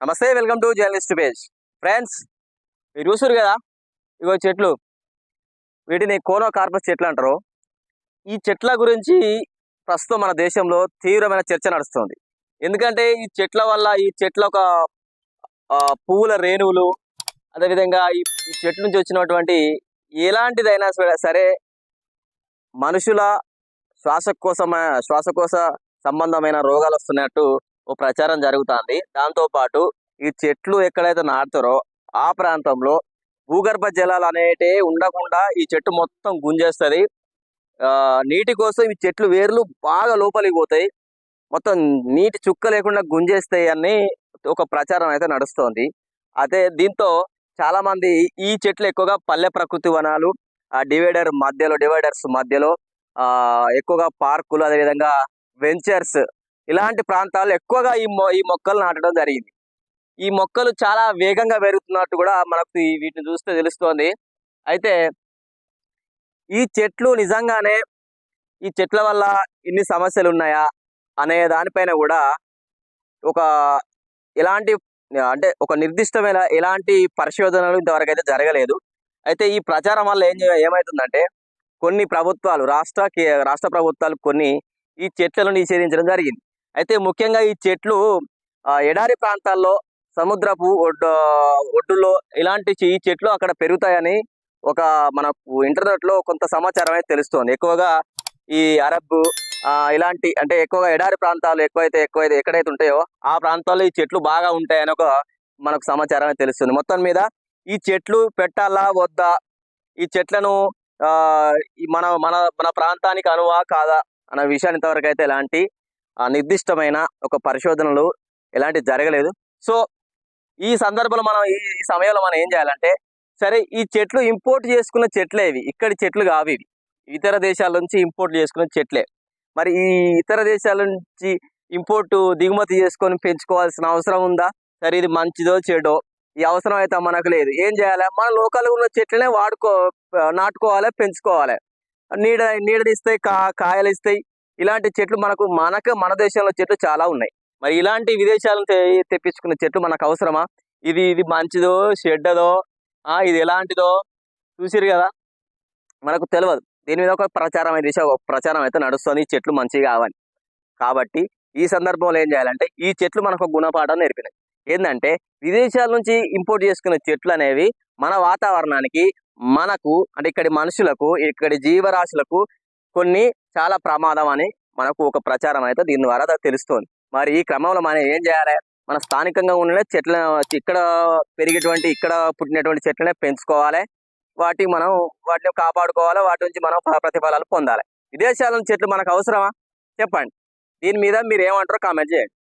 నమస్తే welcome to journalist page. Friends మీరు చూసారు కదా ఇగో చెట్లు. వీటిని కోనో కార్పస్ చెట్లు అంటారు. ఈ చెట్ల గురించి ప్రస్తుతం మన దేశంలో తీవ్రమైన చర్చ నడుస్తుంది. ఎందుకంటే ఈ చెట్ల వల్ల ఈ చెట్ల ఒక ఆ, పువ్వుల రేణువులు అదేవిధంగా ఈ ఈ చెట్ల నుంచి వచ్చినటువంటి ఎలాంటిదైనా సరే- సరే మనుషుల శ్వాసకోశ శ్వాసకోశ సంబంధమైన రోగాలు వస్తున్నట్టు ప్రచారం జరుగుతుంది. దాంతో పాటు ఈ చెట్లు ఎక్కడైతే నాటుతారో ఆ ప్రాంతంలో భూగర్భ జలాలు అనేటి ఉండకుండా ఈ చెట్టు మొత్తం గుంజేస్తుంది. ఆ నీటి కోసం ఈ చెట్లు వేర్లు బాగా లోపలికి పోతాయి. మొత్తం నీటి చుక్క లేకుండా గుంజేస్తాయి అని ఒక ప్రచారం అయితే నడుస్తోంది. అదే దీంతో చాలా మంది ఈ చెట్లు ఎక్కువగా పల్లె ప్రకృతి వనాలు ఆ డివైడర్ మధ్యలో డివైడర్స్ మధ్యలో ఆ ఎక్కువగా పార్కులు అదేవిధంగా వెంచర్స్ ఇలాంటి ప్రాంతాల్లో ఎక్కువగా ఈ మొ ఈ మొక్కలు నాటడం జరిగింది. ఈ మొక్కలు చాలా వేగంగా పెరుగుతున్నట్టు కూడా మనకు వీటిని చూస్తే తెలుస్తోంది. అయితే ఈ చెట్లు నిజంగానే ఈ చెట్ల వల్ల ఇన్ని సమస్యలు ఉన్నాయా అనే దానిపైన కూడా ఒక ఎలాంటి అంటే ఒక నిర్దిష్టమైన ఎలాంటి పరిశోధనలు ఇంతవరకు అయితే జరగలేదు. అయితే ఈ ప్రచారం వల్ల ఏం ఏమవుతుందంటే కొన్ని ప్రభుత్వాలు రాష్ట్ర రాష్ట్ర ప్రభుత్వాలు కొన్ని ఈ చెట్లను నిషేధించడం జరిగింది. అయితే ముఖ్యంగా ఈ చెట్లు ఆ, ఎడారి ప్రాంతాల్లో సముద్రపు ఒడ్డు ఒడ్డులో ఇలాంటి ఈ చెట్లు అక్కడ పెరుగుతాయని ఒక మనకు ఇంటర్నెట్లో కొంత సమాచారం అయితే తెలుస్తోంది. ఎక్కువగా ఈ అరబ్ ఇలాంటి అంటే ఎక్కువగా ఎడారి ప్రాంతాలు ఎక్కువైతే ఎక్కువైతే ఎక్కడైతే ఉంటాయో ఆ ప్రాంతాల్లో ఈ చెట్లు బాగా ఉంటాయని ఒక మనకు సమాచారం అయితే తెలుస్తుంది. మొత్తం మీద ఈ చెట్లు పెట్టాలా వద్దా? ఈ చెట్లను ఆ మన మన మన ప్రాంతానికి అనువా కాదా? అన్న విషయాన్ని ఇంతవరకు అయితే ఎలాంటి నిర్దిష్టమైన ఒక పరిశోధనలు ఎలాంటి జరగలేదు. సో ఈ సందర్భంలో మనం ఈ సమయంలో మనం ఏం చేయాలంటే సరే ఈ చెట్లు ఇంపోర్ట్ చేసుకున్న చెట్లే ఇవి. ఇక్కడి చెట్లు కావు ఇవి. ఇతర దేశాల నుంచి ఇంపోర్ట్ చేసుకున్న చెట్లే. మరి ఈ ఇతర దేశాల నుంచి ఇంపోర్ట్ దిగుమతి చేసుకొని పెంచుకోవాల్సిన అవసరం ఉందా? సరే ఇది మంచిదో చెడో? ఈ అవసరం అయితే మనకు లేదు. ఏం చేయాలి? మన లోకల్ ఉన్న చెట్లనే వాడుకో నాటుకోవాలి పెంచుకోవాలి. నీడ నీడనిస్తాయి కా కాయలు ఇస్తాయి. ఇలాంటి చెట్లు మనకు మనకు మన దేశంలో చెట్లు చాలా ఉన్నాయి. మరి ఇలాంటి విదేశాలను తెప్పించుకున్న చెట్లు మనకు అవసరమా? ఇది ఇది మంచిదో చెడ్డదో? ఆ ఇది ఎలాంటిదో? చూసిరు కదా? మనకు తెలియదు దీని మీద ఒక ప్రచారం అయితే ఒక ప్రచారం అయితే నడుస్తుంది. ఈ చెట్లు మంచిగా కావాలి కాబట్టి ఈ సందర్భంలో ఏం చేయాలంటే ఈ చెట్లు మనకు గుణపాఠం నేర్పినాయి. ఏంటంటే విదేశాల నుంచి ఇంపోర్ట్ చేసుకున్న చెట్లు అనేవి మన వాతావరణానికి మనకు అంటే ఇక్కడి మనుషులకు ఇక్కడి జీవరాశులకు కొన్ని చాలా ప్రమాదం అని మనకు ఒక ప్రచారం అయితే దీని ద్వారా తెలుస్తుంది తెలుస్తోంది. మరి ఈ క్రమంలో మనం ఏం చేయాలి? మన స్థానికంగా ఉన్న చెట్ల ఇక్కడ పెరిగేటువంటి ఇక్కడ పుట్టినటువంటి చెట్లనే పెంచుకోవాలి. వాటిని మనం వాటిని కాపాడుకోవాలి. వాటి నుంచి మనం ప్రతిఫలాలు పొందాలి. విదేశాల చెట్లు మనకు అవసరమా? చెప్పండి. దీని మీద మీరు ఏమంటారో కామెంట్ చేయండి.